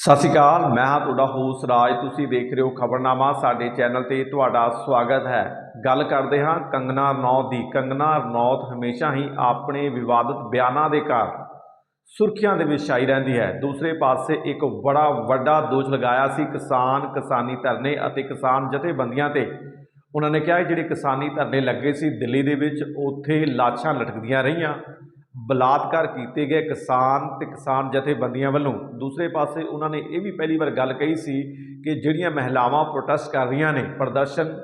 ਸਤਿ ਸ਼੍ਰੀ ਅਕਾਲ, ਮੈਂ ਹਾਂ ਤੁਹਾਡਾ ਹੋਸ ਰਾਜ। ਤੁਸੀਂ ਦੇਖ ਰਹੇ ਹੋ ਖਬਰਨਾਮਾ, ਸਾਡੇ ਚੈਨਲ ਤੇ ਤੁਹਾਡਾ ਸਵਾਗਤ ਹੈ। ਗੱਲ ਕਰਦੇ ਹਾਂ ਕੰਗਨਾ ਰਣੌਤ ਦੀ। ਕੰਗਨਾ ਰਣੌਤ ਹਮੇਸ਼ਾ ਹੀ ਆਪਣੇ ਵਿਵਾਦਤ ਬਿਆਨਾਂ ਦੇ ਕਾਰਨ ਸੁਰਖੀਆਂ ਦੇ ਵਿੱਚ ਛਾਈ ਰਹਿੰਦੀ ਹੈ। ਦੂਸਰੇ ਪਾਸੇ ਇੱਕ ਬੜਾ ਵੱਡਾ ਦੋਸ਼ ਲਗਾਇਆ ਸੀ ਕਿਸਾਨ, ਕਿਸਾਨੀ ਧਰਨੇ ਅਤੇ ਕਿਸਾਨ ਜਥੇਬੰਦੀਆਂ ਤੇ। ਉਹਨਾਂ ਨੇ ਕਿਹਾ ਜਿਹੜੇ ਕਿਸਾਨੀ ਧਰਨੇ ਲੱਗੇ ਸੀ ਦਿੱਲੀ ਦੇ ਵਿੱਚ, ਉੱਥੇ ਲਾਸ਼ਾਂ ਲਟਕਦੀਆਂ ਰਹੀਆਂ। ਬਲਾਤਕਾਰ ਕੀਤੇ ਗਏ ਕਿਸਾਨ ਤੇ ਕਿਸਾਨ ਜਥੇਬੰਦੀਆਂ ਵੱਲੋਂ। ਦੂਸਰੇ ਪਾਸੇ ਉਹਨਾਂ ਨੇ ਇਹ ਵੀ ਪਹਿਲੀ ਵਾਰ ਗੱਲ ਕਹੀ ਸੀ ਕਿ ਜਿਹੜੀਆਂ ਮਹਿਲਾਵਾਂ ਪ੍ਰੋਟੈਸਟ ਕਰ ਰਹੀਆਂ ਨੇ ਪ੍ਰਦਰਸ਼ਨ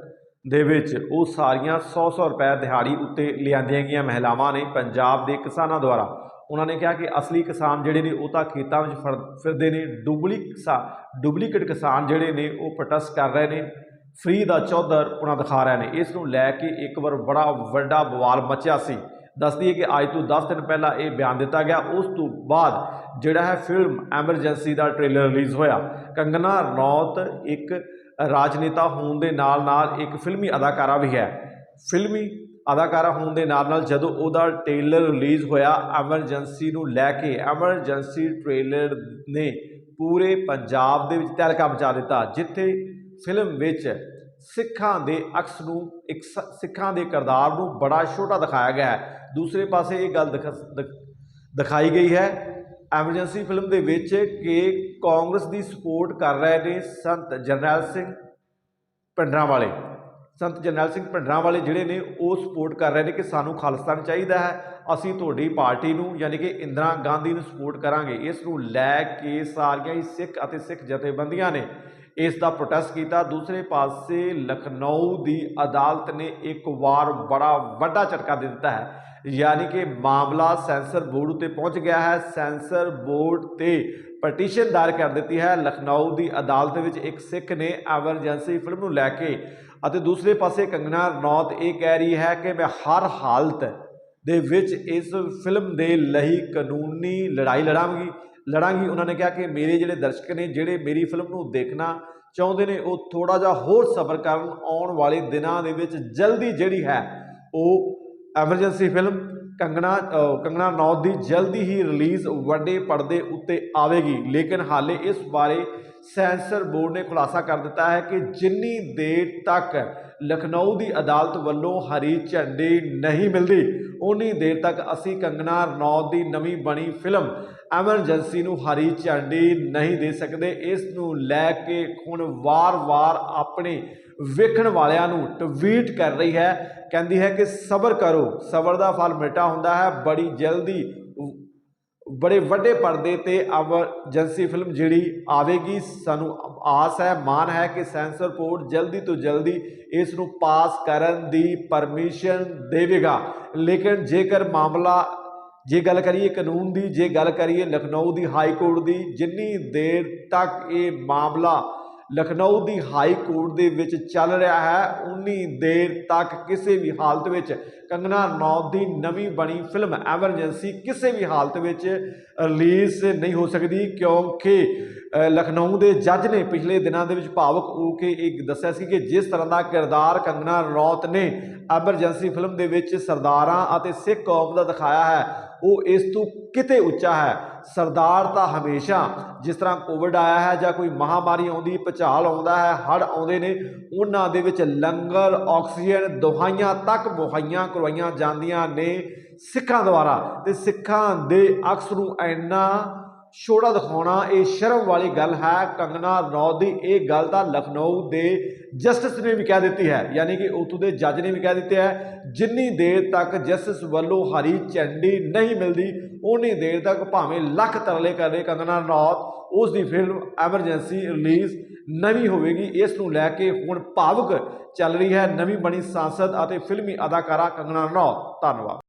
ਦੇ ਵਿੱਚ, ਉਹ ਸਾਰੀਆਂ 100-100 ਰੁਪਏ ਦਿਹਾੜੀ ਉੱਤੇ ਲਿਆਂਦੀਆਂ ਗਈਆਂ ਮਹਿਲਾਵਾਂ ਨੇ ਪੰਜਾਬ ਦੇ ਕਿਸਾਨਾਂ ਦੁਆਰਾ। ਉਹਨਾਂ ਨੇ ਕਿਹਾ ਕਿ ਅਸਲੀ ਕਿਸਾਨ ਜਿਹੜੇ ਨੇ, ਉਹ ਤਾਂ ਖੇਤਾਂ ਵਿੱਚ ਫਿਰ- ਫਿਰਦੇ ਨੇ। ਡੁਪਲੀ ਕਿਸਾ ਡੁਪਲੀਕੇਟ ਕਿਸਾਨ ਜਿਹੜੇ ਨੇ, ਉਹ ਪ੍ਰੋਟੈਸਟ ਕਰ ਰਹੇ ਨੇ। ਫ੍ਰੀ ਦਾ ਚੌਧਰ ਪੁਣਾ ਦਿਖਾ ਰਹੇ ਨੇ। ਇਸ ਨੂੰ ਲੈ ਕੇ ਇੱਕ ਵਾਰ ਬੜਾ ਵੱਡਾ ਬਵਾਲ ਮਚਿਆ ਸੀ। ਦੱਸਦੀ ਹੈ ਕਿ ਅੱਜ ਤੋਂ 10 ਦਿਨ ਪਹਿਲਾਂ ਇਹ ਬਿਆਨ ਦਿੱਤਾ ਗਿਆ। ਉਸ ਤੋਂ ਬਾਅਦ ਜਿਹੜਾ ਹੈ ਫਿਲਮ ਐਮਰਜੈਂਸੀ ਦਾ ਟ੍ਰੇਲਰ ਰਿਲੀਜ਼ ਹੋਇਆ। ਕੰਗਨਾ ਰਣੌਤ ਇੱਕ ਰਾਜਨੇਤਾ ਹੋਣ ਦੇ ਨਾਲ ਨਾਲ ਇੱਕ ਫਿਲਮੀ ਅਦਾਕਾਰਾ ਵੀ ਹੈ। ਫਿਲਮੀ ਅਦਾਕਾਰਾ ਹੋਣ ਦੇ ਨਾਲ ਨਾਲ ਜਦੋਂ ਉਹਦਾ ਟ੍ਰੇਲਰ ਰਿਲੀਜ਼ ਹੋਇਆ, ਐਮਰਜੈਂਸੀ ਨੂੰ ਲੈ ਕੇ ਐਮਰਜੈਂਸੀ ਟ੍ਰੇਲਰ ਨੇ ਪੂਰੇ ਪੰਜਾਬ ਦੇ ਵਿੱਚ ਤਹਿਲਕਾ ਮਚਾ ਦਿੱਤਾ, ਜਿੱਥੇ ਫਿਲਮ ਵਿੱਚ ਸਿੱਖਾਂ ਦੇ ਅਕਸ ਨੂੰ, ਇੱਕ ਸ- ਸਿੱਖਾਂ ਦੇ ਕਿਰਦਾਰ ਨੂੰ ਬੜਾ ਛੋਟਾ ਦਿਖਾਇਆ ਗਿਆ ਹੈ। ਦੂਸਰੇ ਪਾਸੇ ਇਹ ਗੱਲ ਦਿਖ- ਦਿਖਾਈ ਗਈ ਹੈ। ਐਮਰਜੈਂਸੀ ਫਿਲਮ ਦੇ ਵਿੱਚ ਕਿ ਕਾਂਗਰਸ ਦੀ ਸਪੋਰਟ ਕਰ ਰਹੇ ਨੇ ਸੰਤ ਜਰਨੈਲ ਸਿੰਘ ਭਿੰਡਰਾਂ ਵਾਲੇ ਸੰਤ ਜਰਨੈਲ ਸਿੰਘ ਭਿੰਡਰਾਂ ਵਾਲੇ ਜਿਹੜੇ ਨੇ, ਉਹ ਸਪੋਰਟ ਕਰ ਰਹੇ ਨੇ ਕਿ ਸਾਨੂੰ ਖਾਲਿਸਤਾਨ ਚਾਹੀਦਾ ਹੈ। ਅਸੀਂ ਤੁਹਾਡੀ ਪਾਰਟੀ ਨੂੰ, ਯਾਨੀ ਕਿ ਇੰਦਰਾ ਗਾਂਧੀ ਨੂੰ ਸਪੋਰਟ ਕਰਾਂਗੇ। ਇਸ ਨੂੰ ਲੈ ਕੇ ਸਾਰੀਆਂ ਹੀ ਸਿੱਖ ਅਤੇ ਸਿੱਖ ਜਥੇਬੰਦੀਆਂ ਨੇ ਇਸ ਦਾ ਪ੍ਰੋਟੈਸਟ ਕੀਤਾ। ਦੂਸਰੇ ਪਾਸੇ ਲਖਨਊ ਦੀ ਅਦਾਲਤ ਨੇ ਇੱਕ ਵਾਰ ਬੜਾ ਵੱਡਾ ਝਟਕਾ ਦੇ ਦਿੱਤਾ ਹੈ। ਯਾਨੀ ਕਿ ਮਾਮਲਾ ਸੈਂਸਰ ਬੋਰਡ ਉਤੇ ਪਹੁੰਚ ਗਿਆ ਹੈ। ਸੈਂਸਰ ਬੋਰਡ ਤੇ ਪਟੀਸ਼ਨ ਦਾਇਰ ਕਰ ਦਿੱਤੀ ਹੈ। ਲਖਨਊ ਦੀ ਅਦਾਲਤ ਵਿੱਚ ਇੱਕ ਸਿੱਖ ਨੇ ਐਮਰਜੈਂਸੀ ਫਿਲਮ ਨੂੰ ਲੈ ਕੇ ਅਤੇ ਦੂਸਰੇ ਪਾਸੇ ਕੰਗਨਾ ਰਣੌਤ ਇਹ ਕਹਿ ਰਹੀ ਹੈ ਕਿ ਮੈਂ ਹਰ ਹਾਲਤ ਦੇ ਵਿੱਚ ਇਸ ਫਿਲਮ ਦੇ ਲਈ ਕਾਨੂੰਨੀ ਲੜਾਈ ਲੜਾਂਗੀ। ਲੜਾਂਗੀ। ਉਹਨਾਂ ਨੇ ਕਿਹਾ ਕਿ ਮੇਰੇ ਜਿਹੜੇ ਦਰਸ਼ਕ ਨੇ, ਜਿਹੜੇ ਮੇਰੀ ਫਿਲਮ ਨੂੰ ਦੇਖਣਾ ਚਾਹੁੰਦੇ ਨੇ, ਉਹ ਥੋੜਾ ਜਿਹਾ ਹੋਰ ਸਬਰ ਕਰਨ। ਆਉਣ ਵਾਲੇ ਦਿਨਾਂ ਦੇ ਵਿੱਚ ਜਲਦੀ ਜਿਹੜੀ ਹੈ, ਉਹ ਐਮਰਜੈਂਸੀ ਫਿਲਮ ਕੰਗਣਾ ਕੰਗਣਾ ਰਣੌਤ ਦੀ ਜਲਦੀ ਹੀ ਰਿਲੀਜ਼ ਵੱਡੇ ਪਰਦੇ ਉੱਤੇ ਆਵੇਗੀ। ਲੇਕਿਨ ਹਾਲੇ ਇਸ ਬਾਰੇ ਸੈਂਸਰ ਬੋਰਡ ਨੇ ਖੁਲਾਸਾ ਕਰ ਦਿੱਤਾ ਹੈ ਕਿ ਜਿੰਨੀ ਦੇਰ ਤੱਕ ਲਖਨਊ ਦੀ ਅਦਾਲਤ ਵੱਲੋਂ ਹਰੀ ਝੰਡੀ ਨਹੀਂ ਮਿਲਦੀ। ਉਨੀ ਦੇਰ ਤੱਕ ਅਸੀਂ ਕੰਗਨਾ ਰਣੌਤ ਦੀ ਨਵੀਂ ਬਣੀ ਫਿਲਮ ਐਮਰਜੈਂਸੀ ਨੂੰ ਹਰੀ ਝੰਡੀ ਨਹੀਂ ਦੇ ਸਕਦੇ। ਇਸ ਨੂੰ ਲੈ ਕੇ ਹੁਣ ਵਾਰ-ਵਾਰ ਆਪਣੇ ਵੇਖਣ ਵਾਲਿਆਂ ਨੂੰ ਟਵੀਟ ਕਰ ਰਹੀ ਹੈ। ਕਹਿੰਦੀ ਹੈ ਕਿ ਸਬਰ ਕਰੋ, ਸਬਰ ਦਾ ਫਲ ਮਿੱਠਾ ਹੁੰਦਾ ਹੈ, ਬੜੀ ਜਲਦੀ ਬੜੇ ਵੱਡੇ ਪਰਦੇ ਤੇ ਐਮਰਜੈਂਸੀ ਫਿਲਮ ਜਿਹੜੀ ਆਵੇਗੀ, ਸਾਨੂੰ ਆਸ ਹੈ ਮਾਨ ਹੈ ਕਿ ਸੈਂਸਰ ਬੋਰਡ ਜਲਦੀ ਤੋਂ ਜਲਦੀ ਇਸ ਨੂੰ ਪਾਸ ਕਰਨ ਦੀ ਪਰਮਿਸ਼ਨ ਦੇਵੇਗਾ। ਲੇਕਿਨ ਜੇਕਰ ਮਾਮਲਾ, ਜੇ ਗੱਲ ਕਰੀਏ ਕਾਨੂੰਨ ਦੀ, ਜੇ ਗੱਲ ਕਰੀਏ ਲਖਨਊ ਦੀ ਹਾਈ ਕੋਰਟ ਦੀ, ਜਿੰਨੀ ਦੇਰ ਤੱਕ ਇਹ ਮਾਮਲਾ ਲਖਨਊ ਦੀ ਹਾਈ ਕੋਰਟ ਦੇ ਵਿੱਚ ਚੱਲ ਰਿਹਾ ਹੈ। ਉਨੀ ਦੇਰ ਤੱਕ ਕਿਸੇ ਵੀ ਹਾਲਤ ਵਿੱਚ ਕੰਗਨਾ ਰਣੌਤ ਦੀ ਨਵੀਂ ਬਣੀ ਫਿਲਮ ਐਮਰਜੈਂਸੀ ਕਿਸੇ ਵੀ ਹਾਲਤ ਵਿੱਚ ਰਿਲੀਜ਼ ਨਹੀਂ ਹੋ ਸਕਦੀ ਕਿਉਂਕਿ ਲਖਨਊ ਦੇ ਜੱਜ ਨੇ ਪਿਛਲੇ ਦਿਨਾਂ ਦੇ ਵਿੱਚ ਭਾਵਕ ਹੋ ਕੇ ਇਹ ਦੱਸਿਆ ਸੀ ਕਿ ਜਿਸ ਤਰ੍ਹਾਂ ਦਾ ਕਿਰਦਾਰ ਕੰਗਨਾ ਰਣੌਤ ਨੇ ਐਮਰਜੈਂਸੀ ਫਿਲਮ ਦੇ ਵਿੱਚ ਸਰਦਾਰਾਂ ਅਤੇ ਸਿੱਖ ਕੌਮ ਦਾ ਦਿਖਾਇਆ ਹੈ ਉਹ ਇਸ ਤੋਂ ਕਿਤੇ ਉੱਚਾ ਹੈ। ਸਰਦਾਰ ਤਾਂ ਹਮੇਸ਼ਾ ਜਿਸ ਤਰ੍ਹਾਂ ਕੋਵਿਡ ਆਇਆ ਹੈ ਜਾਂ ਕੋਈ ਮਹਾਮਾਰੀ ਆਉਂਦੀ, ਭੁਚਾਲ ਆਉਂਦਾ ਹੈ, ਹੜ੍ਹ ਆਉਂਦੇ ਨੇ, ਉਹਨਾਂ ਦੇ ਵਿੱਚ ਲੰਗਰ, ਆਕਸੀਜਨ ਦਵਾਈਆਂ ਤੱਕ ਮੁਹੱਈਆ ਕਰਵਾਈਆਂ ਜਾਂਦੀਆਂ ਨੇ ਸਿੱਖਾਂ ਦੁਆਰਾ। ਤੇ ਸਿੱਖਾਂ ਦੇ ਅਕਸ ਨੂੰ ਇੰਨਾ ਛੋੜਾ ਦਿਖਾਉਣਾ, ਇਹ ਸ਼ਰਮ ਵਾਲੀ ਗੱਲ ਹੈ। ਕੰਗਨਾ ਰਣੌਤ ਦੀ ਇਹ ਗੱਲ ਤਾਂ ਲਖਨਊ ਦੇ ਜਸਟਿਸ ਨੇ ਵੀ ਕਹਿ ਦਿੱਤੀ ਹੈ। ਯਾਨੀ ਕਿ ਉੱਥੋਂ ਦੇ ਜੱਜ ਨੇ ਵੀ ਕਹਿ ਦਿੱਤੇ ਹੈ, ਜਿੰਨੀ ਦੇਰ ਤੱਕ ਜਸਟਿਸ ਵੱਲੋਂ ਹਰੀ ਚੰਡੀ ਨਹੀਂ ਮਿਲਦੀ ਉਨੀ ਦੇਰ ਤੱਕ ਭਾਵੇਂ ਲੱਖ ਤਰਲੇ ਕਰੇ ਕੰਗਨਾ ਰਣੌਤ ਉਸ ਦੀ ਫਿਲਮ ਐਮਰਜੈਂਸੀ ਰਿਲੀਜ਼ ਨਵੀਂ ਹੋਵੇਗੀ। ਇਸ ਨੂੰ ਲੈ ਕੇ ਹੁਣ ਭਾਵੁਕ ਚੱਲ ਰਹੀ ਹੈ ਨਵੀਂ ਬਣੀ ਸੰਸਦ ਅਤੇ ਫਿਲਮੀ ਅਦਾਕਾਰਾ ਕੰਗਨਾ ਰਣੌਤ ਧੰਨਵਾਦ।